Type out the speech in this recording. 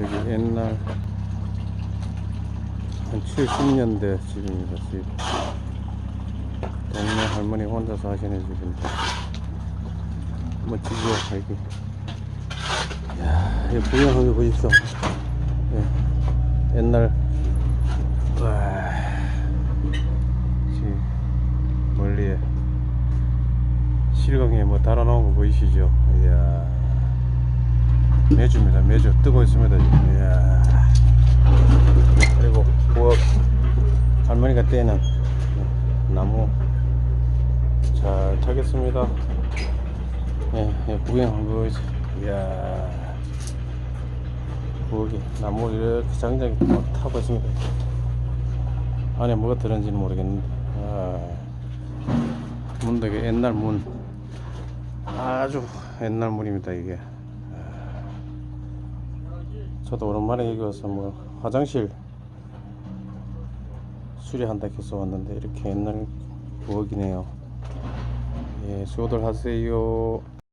여기 옛날 한 70년대 집입니다. 집. 동네 할머니 혼자 사시는 집인데 멋지죠 여기. 이야, 이거 보십시오. 예, 옛날 와, 멀리에 실강에 뭐 달아놓은 거 보이시죠? 이야, 매주입니다. 매주 뜨고 있습니다. 이야. 그리고 부엌 할머니가 떼는 나무 잘 타겠습니다. 예, 예 구경 한번 보이죠? 이야. 부엌이 나무 이렇게 장장이 막 타고 있습니다. 안에 뭐가 들었는지는 모르겠는데. 아, 문도 옛날 문. 아주 옛날 문입니다, 이게. 아, 저도 오랜만에 여기 와서 뭐 화장실 수리한다 해서 왔는데 이렇게 옛날 부엌이네요. 예, 수고들 하세요.